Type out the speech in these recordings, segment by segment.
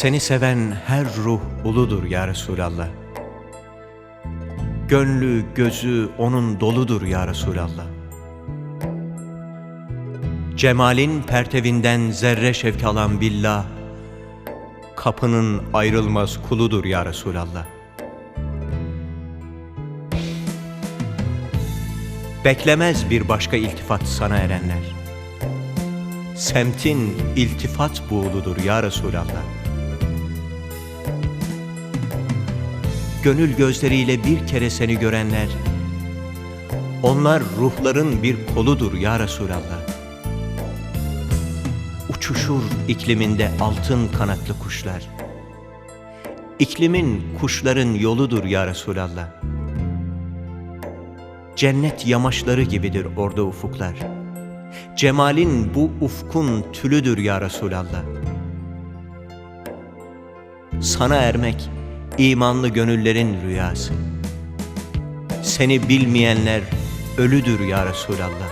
Seni seven her ruh uludur ya Resulallah. Gönlü, gözü onun doludur ya Resulallah. Cemalin pertevinden zerre şevk alan billah, kapının ayrılmaz kuludur ya Resulallah. Beklemez bir başka iltifat sana erenler. Semtin iltifat buğuludur ya Resulallah. Gönül gözleriyle bir kere seni görenler, onlar ruhların bir koludur ya Resulallah. Uçuşur ikliminde altın kanatlı kuşlar. İklimin kuşların yoludur ya Resulallah. Cennet yamaçları gibidir orada ufuklar. Cemalin bu ufkun tülüdür ya Resulallah. Sana ermek imanlı gönüllerin rüyası. Seni bilmeyenler ölüdür ya Resulallah.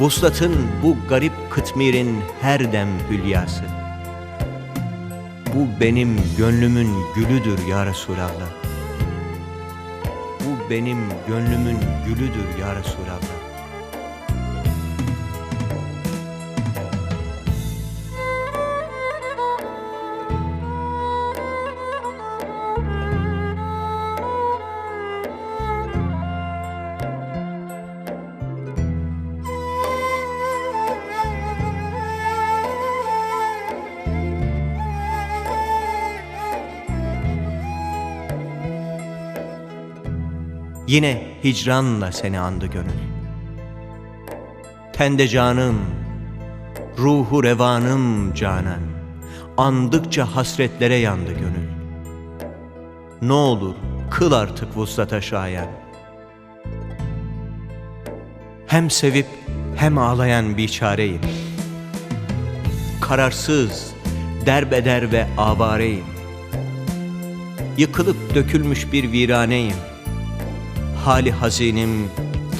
Vuslatın bu garip kıtmirin her dem hülyası. Bu benim gönlümün gülüdür ya Resulallah. Bu benim gönlümün gülüdür ya Resulallah. Yine hicranla seni andı gönül. Tende canım, ruhu revanım canan. Andıkça hasretlere yandı gönül. Ne olur kıl artık vuslata şayan. Hem sevip hem ağlayan biçareyim. Kararsız, derbeder ve avareyim. Yıkılıp dökülmüş bir viraneyim. Hali hazinim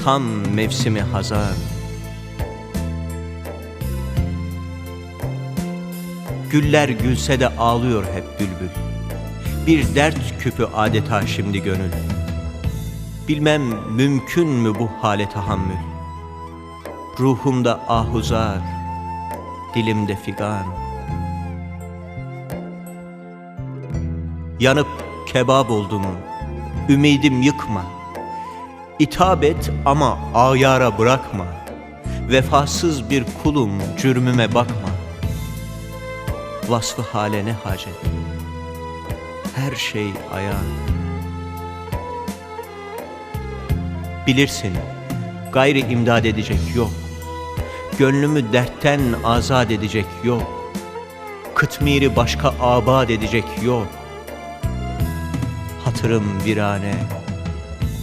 tam mevsimi hazan. Güller gülse de ağlıyor hep bülbül. Bir dert küpü adeta şimdi gönül. Bilmem mümkün mü bu hale tahammül. Ruhumda ahuzar, dilimde figan. Yanıp kebap oldum, ümidim yıkma. İtab et ama ayara bırakma. Vefasız bir kulum cürmüme bakma. Vasfı hale ne hacet? Her şey ayağın. Bilirsin, gayri imdad edecek yok. Gönlümü dertten azat edecek yok. Kıtmiri başka abad edecek yok. Hatırım virane,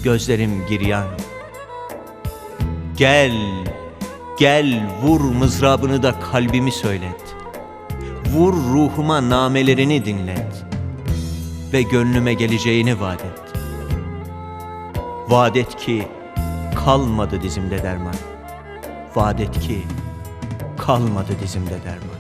gözlerim giryan. Gel, gel vur mızrabını da kalbimi söylet. Vur ruhuma namelerini dinlet. Ve gönlüme geleceğini vaat et. Vaat et ki kalmadı dizimde derman. Vaat et ki kalmadı dizimde derman.